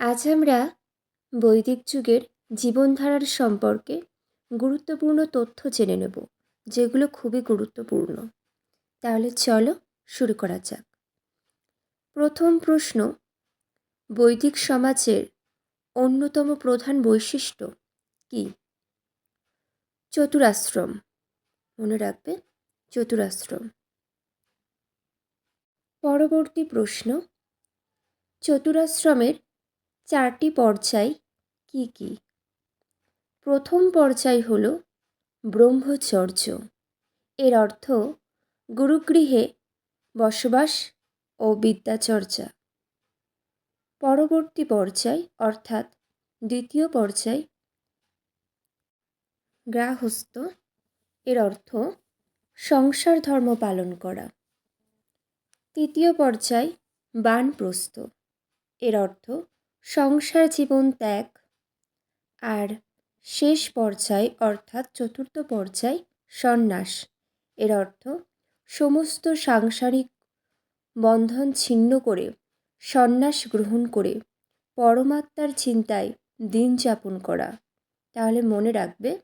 আজ আমরা বৈদিক যুগের জীবনধারার সম্পর্কে গুরুত্বপূর্ণ তথ্য জেনে নেব, যেগুলো খুবই গুরুত্বপূর্ণ। তাহলে চলো শুরু করা যাক। প্রথম প্রশ্ন, বৈদিক সমাজের অন্যতম প্রধান বৈশিষ্ট্য কি? চতুরাশ্রম, মনে রাখবে, চতুরাশ্রম। পরবর্তী প্রশ্ন, চতুরাশ্রমের চারটি পর্যায় কি কি? প্রথম পর্যায় হল ব্রহ্মচর্য। এর অর্থ গুরুগৃহে বসবাস ও বিদ্যাচর্চা পরবর্তী পর্যায় অর্থাৎ দ্বিতীয় পর্যায় গ্রাহস্থ। এর অর্থ সংসার ধর্ম পালন করা। তৃতীয় পর্যায় বানপ্রস্থ। এর অর্থ সংসার জীবন ত্যাগ। আর শেষ পর্যায় অর্থাৎ চতুর্থ পর্যায় সন্ন্যাস। এর অর্থ সমস্ত সাংসারিক বন্ধন ছিন্ন করে, সন্ন্যাস গ্রহণ করে, পরমাত্মার চিন্তায় দিন যাপন করা। তাহলে মনে রাখবে,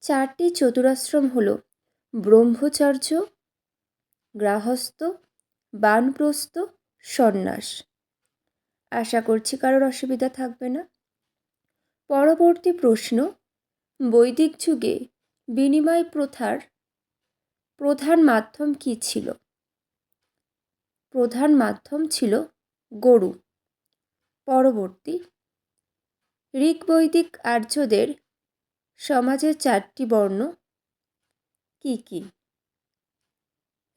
চারটি চতুরাশ্রম হল ব্রহ্মচর্য গ্রাহস্থ বানপ্রস্থ, সন্ন্যাস। আশা করছি কারোর অসুবিধা থাকবে না। পরবর্তী প্রশ্ন, বৈদিক যুগে বিনিময় প্রথার প্রধান মাধ্যম কী ছিল? প্রধান মাধ্যম ছিল গরু। পরবর্তী ঋক বৈদিক আর্যদের সমাজের চারটি বর্ণ কি কি?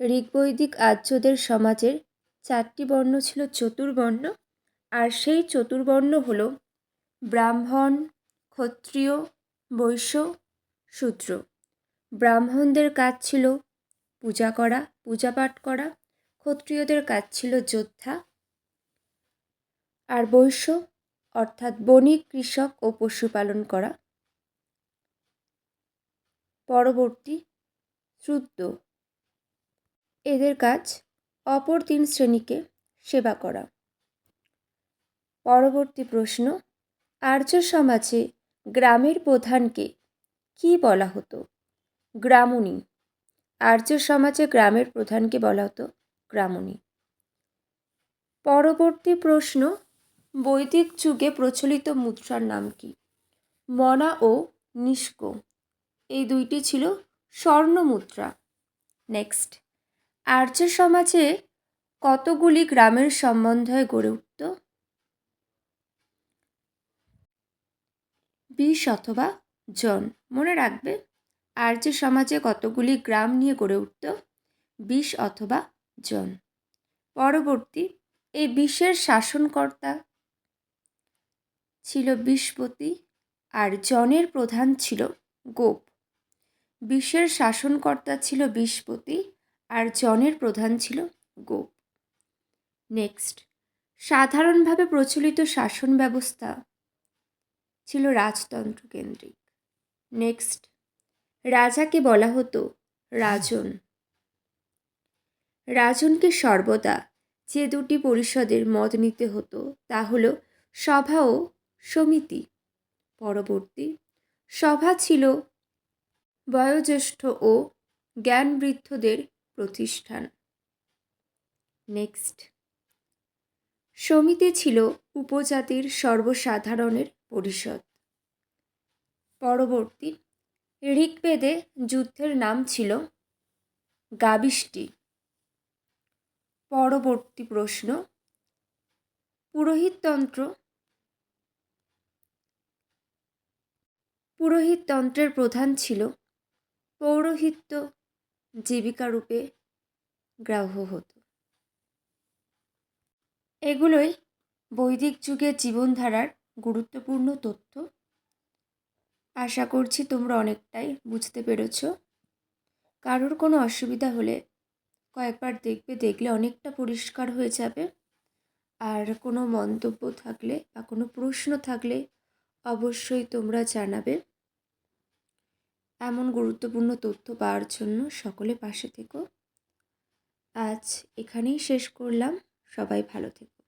ঋগ্বৈদিক আর্যদের সমাজের চারটি বর্ণ ছিল চতুর্বর্ণ আর সেই চতুর্বর্ণ হল ব্রাহ্মণ, ক্ষত্রিয়, বৈশ্য, শূদ্র। ব্রাহ্মণদের কাজ ছিল পূজা করা পূজা পাঠ করা, ক্ষত্রিয়দের কাজ ছিল যোদ্ধা। আর বৈশ্য, অর্থাৎ বণিক, কৃষক ও পশুপালন করা। পরবর্তী শ্রুদ্র এদের কাজ অপর তিন শ্রেণীকে সেবা করা। পরবর্তী প্রশ্ন, আর্য সমাজে গ্রামের প্রধানকে কি বলা হতো? গ্রামণী আর্য সমাজে গ্রামের প্রধানকে বলা হতো গ্রামণী পরবর্তী প্রশ্ন, বৈদিক যুগে প্রচলিত মুদ্রার নাম কি? মনা ও নিষ্ক। এই দুইটি ছিল স্বর্ণ মুদ্রা। নেক্সট আর্য সমাজে কতগুলি গ্রামের সম্বন্ধে গড়ে উঠত বিশ অথবা জন। মনে রাখবে আর্য সমাজে কতগুলি গ্রাম নিয়ে গড়ে উঠত, বিশ অথবা জন। পরবর্তী, এই বিশ্বের শাসনকর্তা ছিল বিশপতি আর জনের প্রধান ছিল গোপ। বিশ্বের শাসনকর্তা ছিল বিশপতি আর জনের প্রধান ছিল গোপ। নেক্সট, সাধারণভাবে প্রচলিত শাসন ব্যবস্থা ছিল রাজতন্ত্র কেন্দ্রিক। নেক্সট রাজাকে বলা হতো রাজন। রাজনকে সর্বদা যে দুটি পরিষদের মত নিতে হতো তা হল সভা ও সমিতি। পরবর্তী, সভা ছিল বয়োজ্যেষ্ঠ ও জ্ঞানবৃদ্ধদের প্রতিষ্ঠান। নেক্সট সমিতি ছিল উপজাতির সর্বসাধারণের পরিষদ। পরবর্তী ঋগ্বেদে যুদ্ধের নাম ছিল গাবিষ্টি। পরবর্তী প্রশ্ন, পুরোহিততন্ত্র পুরোহিততন্ত্রের প্রধান ছিল পৌরোহিত্য জীবিকারূপে গ্রাহ্য হতো। এগুলোই বৈদিক যুগের জীবনধারার গুরুত্বপূর্ণ তথ্য। আশা করছি তোমরা অনেকটাই বুঝতে পেরেছ। কারোর কোনো অসুবিধা হলে কয়েকবার দেখবে, দেখলে অনেকটা পরিষ্কার হয়ে যাবে। আর কোনো মন্তব্য থাকলে বা কোনো প্রশ্ন থাকলে অবশ্যই তোমরা জানাবে। এমন গুরুত্বপূর্ণ তথ্য পাওয়ার জন্য সকলে পাশে থেকো। আজ এখানেই শেষ করলাম। সবাই ভালো থেকো।